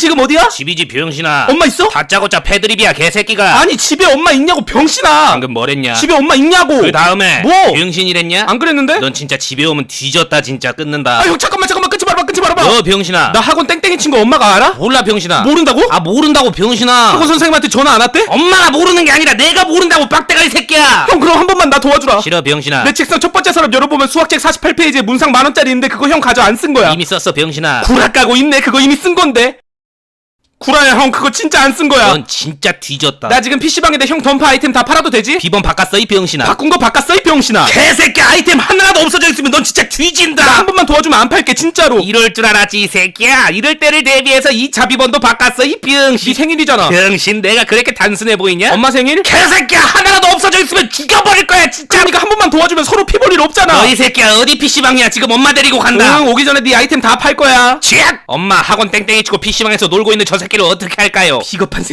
지금 어디야? 집이지 병신아. 엄마 있어? 다짜고짜 패드립이야 개새끼가. 아니 집에 엄마 있냐고 병신아. 방금 뭐랬냐? 집에 엄마 있냐고. 그 다음에 뭐? 병신이랬냐? 안 그랬는데? 넌 진짜 집에 오면 뒤졌다 진짜. 끊는다. 아 형 잠깐만 잠깐만. 끊지 말아봐 끊지 말아봐. 너 병신아. 나 학원 땡땡이 친 거 엄마가 알아? 몰라 병신아. 모른다고? 아 모른다고 병신아. 학원 선생님한테 전화 안 왔대? 엄마가 모르는 게 아니라 내가 모른다고 빡대가리 새끼야. 형 그럼 한 번만 나 도와주라. 싫어 병신아. 내 책상 첫 번째 서랍 열어보면 수학책 48페이지에 문상 만 원짜리 있는데 그거 형 가져 안 쓴 거야. 이미 썼어 병신아. 구라 까고 있네. 그거 이미 쓴 건데 구라야 형 그거 진짜 안 쓴 거야. 넌 진짜 뒤졌다. 나 지금 PC방에다 형 던파 아이템 다 팔아도 되지? 비번 바꿨어 이 병신아. 바꾼 거 바꿨어 이 병신아. 개새끼 아이템 하나도 없어져 있으면 넌 진짜 나 뒤진다. 한 번만 도와주면 안 팔게 진짜로. 이럴 줄 알았지 이 새끼야. 이럴 때를 대비해서 이 자비번도 바꿨어 이네 병신. 생일이잖아. 병신 내가 그렇게 단순해 보이냐? 엄마 생일? 개새끼야 하나라도 없어져 있으면 죽여버릴 거야 진짜. 그러니까 한 번만 도와주면 서로 피볼 일 없잖아. 너이 새끼야 어디 PC방이야? 지금 엄마 데리고 간다. 응 오기 전에 네 아이템 다 팔 거야. 취약! 엄마 학원 땡땡이 치고 PC방에서 놀고 있는 저 새끼를 어떻게 할까요? 비겁한 새